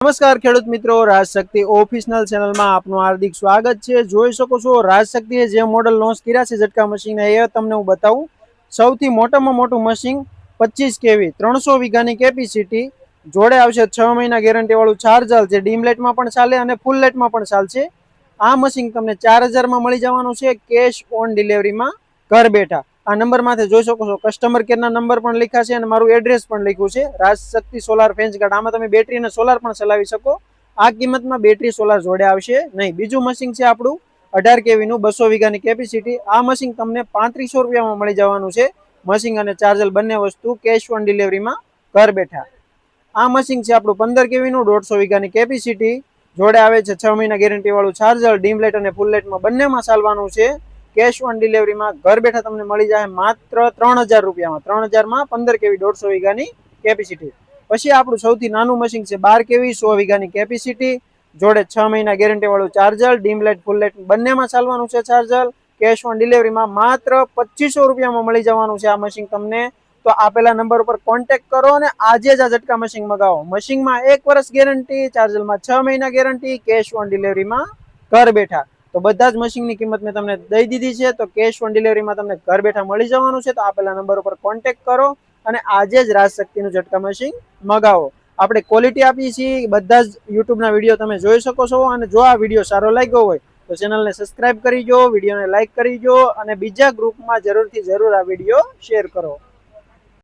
નમસ્કાર ખેડૂત મિત્રો, રાજશક્તિ ઓફિશનલ ચેનલમાં આપનું હાર્દિક સ્વાગત છે. જોઈ શકો છો, રાજશક્તિએ જે મોડલ લોન્ચ કર્યા છે ઝટકા મશીન એ તમને હું બતાવું. સૌથી મોટામાં મોટું મશીન પચીસ કેવી, ત્રણસો વીઘાની કેપેસિટી, જોડે આવશે છ મહિના ગેરંટીવાળું ચાર્જર જે ડીમ લાઇટમાં પણ ચાલે અને ફૂલ લાઇટમાં પણ ચાલશે. આ મશીન તમને ચાર હજારમાં મળી જવાનું છે કેશ ઓન ડિલિવરીમાં ઘર બેઠા. આ નંબરમાંથી જોઈ શકો છો. કસ્ટમર કેરના નંબર પણ લખ્યા છે અને મારું એડ્રેસ પણ લખ્યું છે. રાજશક્તિ સોલાર ફેન્સ ગાર્ડ આમાં તમે બેટરી અને સોલાર પણ ચલાવી શકો. આ કિંમતમાં બેટરી સોલાર જોડે આવશે નહીં. બીજું મશીન છે આપણું અઢાર કેવીનું બસો વીઘાની કેપેસિટી આ મશીન તમને પાંત્રીસો રૂપિયામાં મળી જવાનું છે. મશીન અને ચાર્જર બંને વસ્તુ કેશ ઓન ડિલિવરીમાં ઘર બેઠા. આ મશીન છે આપણું પંદર કેવીનું દોઢસો વીઘાની કેપેસિટી જોડે આવે છે છ મહિના ગેરંટી વાળું ચાર્જર ડીમ લાઇટ અને ફૂલ લાઇટમાં બંનેમાં ચાલવાનું છે. કેશ ઓન ડિલિવરીમાં ઘર બેઠા તમને મળી જાય માત્ર ત્રણ હજાર રૂપિયામાં. ત્રણ હજારમાં પંદર કેવી દોઢસો વીઘાની કેપેસિટી પછી આપણું સૌથી નાનું મશીન છે બાર કેવી સો વીઘાની કેપેસિટી જોડે છ મહિના ગેરંટી વાળું charger dim light full light બંનેમાં ચાલવાનું છે ચાર્જર કેશ ઓન ડિલિવરીમાં માત્ર પચીસો રૂપિયામાં મળી જવાનું છે આ મશીન તમને. તો આપેલા નંબર ઉપર કોન્ટેક્ટ કરો અને આજે જ આ ઝટકા મશીન મગાવો. મશીનમાં એક વર્ષ ગેરંટી ચાર્જરમાં છ મહિના ગેરંટી કેશ ઓન ડિલિવરીમાં ઘર બેઠા. તો બધા જ મશીનની કિંમત મેં તમને દઈ દીધી છે. તો કેશ ઓન ડિલિવરીમાં તમને ઘર બેઠા મળી જવાનું છે. તો આપેલા નંબર ઉપર કોન્ટેક્ટ કરો અને આજે જ રાજશક્તિનું ઝટકા મશીન મગાવો. આપણે ક્વોલિટી આપીએ છીએ. બધા જ યુટ્યુબના વીડિયો તમે જોઈ શકો છો. અને જો આ વીડિયો સારો લાગ્યો હોય, તો ચેનલને સબસ્ક્રાઇબ કરી જો વિડીયોને લાઇક કરી જો અને બીજા ગ્રુપમાં જરૂરથી જરૂર આ વીડિયો શેર કરો.